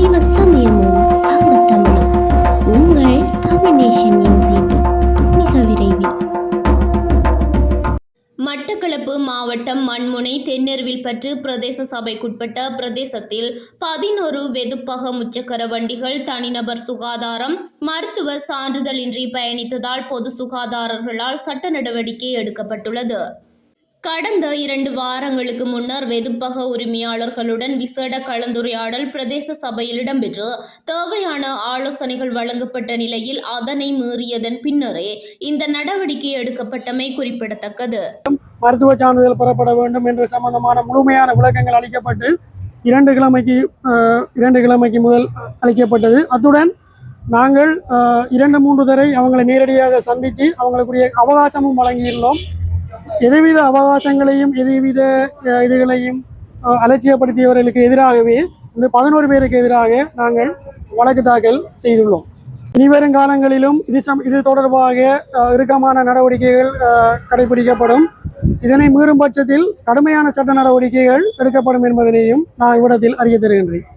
சைவ சமயமும் சங்க தமிழும் உங்கள் தமிழ் நேஷன் நியூஸின் மிக விரைவில். மட்டக்களப்பு மாவட்டம் மண்முனை தென்னெருவில் பற்று பிரதேச சபைக்குட்பட்ட பிரதேசத்தில் பதினோரு வெதுப்பக முச்சக்கர வண்டிகள் தனிநபர் சுகாதாரம் மருத்துவ சான்றிதழின்றி பயணித்ததால் பொது சுகாதாரர்களால் சட்ட நடவடிக்கை எடுக்கப்பட்டுள்ளது. கடந்த இரண்டு வாரங்களுக்கு முன்னர் வெதுப்பக உரிமையாளர்களுடன் விசேட கலந்துரையாடல் பிரதேச சபையில் இடம்பெற்று தேவையான ஆலோசனைகள் வழங்கப்பட்ட நிலையில் அதனை மீறியதன் பின்னரே இந்த நடவடிக்கை எடுக்கப்பட்டமை குறிப்பிடத்தக்கது. மருத்துவ சான்றிதழ் பெறப்பட வேண்டும் என்று சம்பந்தமான முழுமையான விளக்கங்கள் அளிக்கப்பட்டு இரண்டு கிழமைக்கு இரண்டு கிழமைக்கு முதல் அளிக்கப்பட்டது. அத்துடன் நாங்கள் இரண்டு மூன்று தடவை அவங்களை நேரடியாக சந்தித்து அவங்களுக்குரிய அவகாசமும் வழங்கியிருந்தோம். எதுவித அவகாசங்களையும் எதுவித இதுகளையும் அலட்சியப்படுத்தியவர்களுக்கு எதிராகவே இந்த பதினோரு பேருக்கு எதிராக நாங்கள் வழக்கு தாக்கல் செய்துள்ளோம். இனிவரும் காலங்களிலும் இது சம் இது தொடர்பாக இறுக்கமான நடவடிக்கைகள் கடைபிடிக்கப்படும். இதனை மீறும் பட்சத்தில் கடுமையான சட்ட நடவடிக்கைகள் எடுக்கப்படும் என்பதனையும் நான் இவ்விடத்தில் அறிய தருகின்றேன்.